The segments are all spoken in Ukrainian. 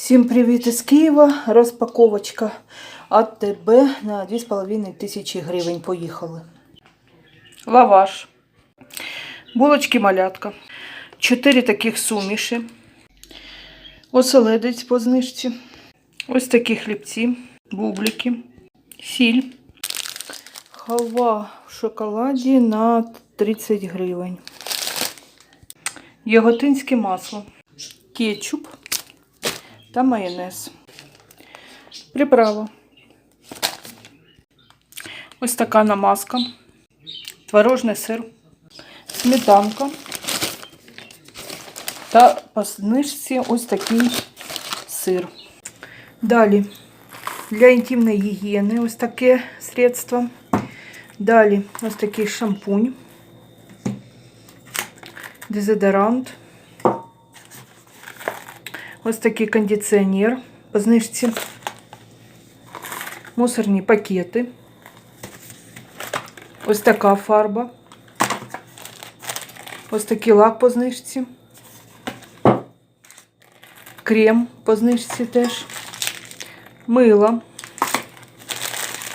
Всім привіт із Києва. Розпаковочка АТБ на 2,5 тисячі гривень. Поїхали. Лаваш. Булочки малятка. Чотири таких суміші. Оселедець по знижці. Ось такі хлібці, бублики, сіль. Халва в шоколаді на 30 гривень. Яготинське масло. Кетчуп та майонез. Приправа. Ось така намазка. Творожний сир, сметанка. Та по знижці ось такий сир. Далі для інтимної гігієни ось таке средство. Далі ось такий шампунь, дезодорант. Ось такий кондиціонер по знижці. Мусорні пакети. Ось така фарба. Ось такий лак по знижці. Крем по знижці теж. Мило.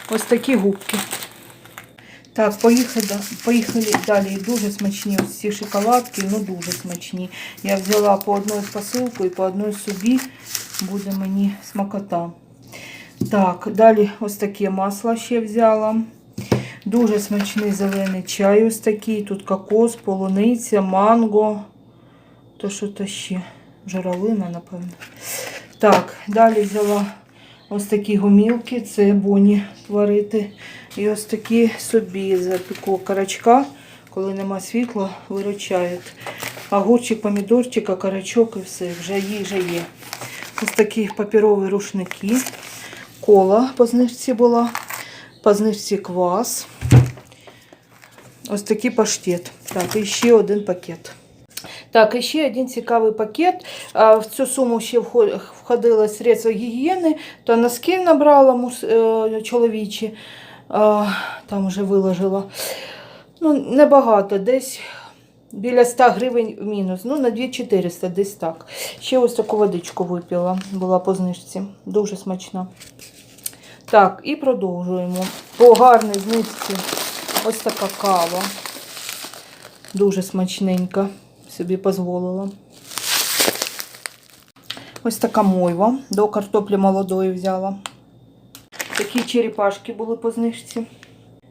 Ось такі губки. Так, поїхали, поїхали далі. Дуже смачні ось ці шоколадки, ну дуже смачні. Я взяла по одній посилку і по одній собі буде мені смакота. Так, далі ось таке масло ще взяла. Дуже смачний зелений чай ось такий. Тут кокос, полуниця, манго. То що то ще? Журавлина, напевно. Так, далі взяла ось такі гумілки, це боні творити. І ось такі собі запеку карачка, коли нема світла, виручають. Огурчик, помідорчик, карачок і все, вже їжа є. Ось такі паперові рушники. Кола по знижці була, по знижці квас. Ось такий паштет. Так, і ще один пакет. Так, і ще один цікавий пакет. В цю суму ще вход- входило средство гігієни, та носки набрала е, чоловічі, там вже виложила. Ну, небагато, десь біля 100 гривень мінус. Ну, на 2400 десь так. Ще ось таку водичку випила, була по знижці. Дуже смачна. Так, і продовжуємо. По гарній знижці ось така кава. Дуже смачненька. Собі дозволила. Ось така мойва. До картоплі молодої взяла. Такі черепашки були по знижці.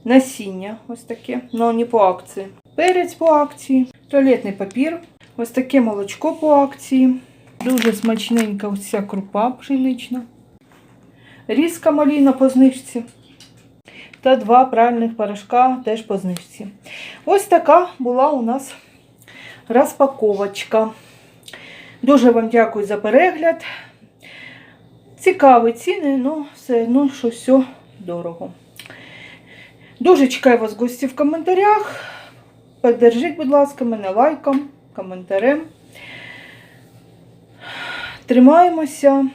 Насіння ось таке, але не по акції. Перець по акції, туалетний папір, ось таке молочко по акції. Дуже смачненька ця крупа пшенична. Різка маліна по знижці. Та два пральних порошка теж по знижці. Ось така була у нас розпаковочка. Дуже вам дякую за перегляд. Цікаві ціни, ну все одно, що все дорого. Дуже чекаю вас гості в коментарях. Поддержіть, будь ласка, мене лайком, коментарем. Тримаємося.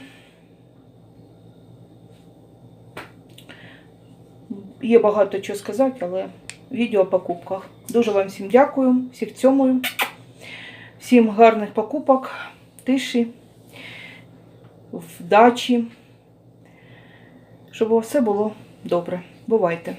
Є багато чого сказати, але відео о покупках. Дуже вам всім дякую, всіх цьомую. Всім гарних покупок, тиші, вдачі, щоб все було добре. Бувайте!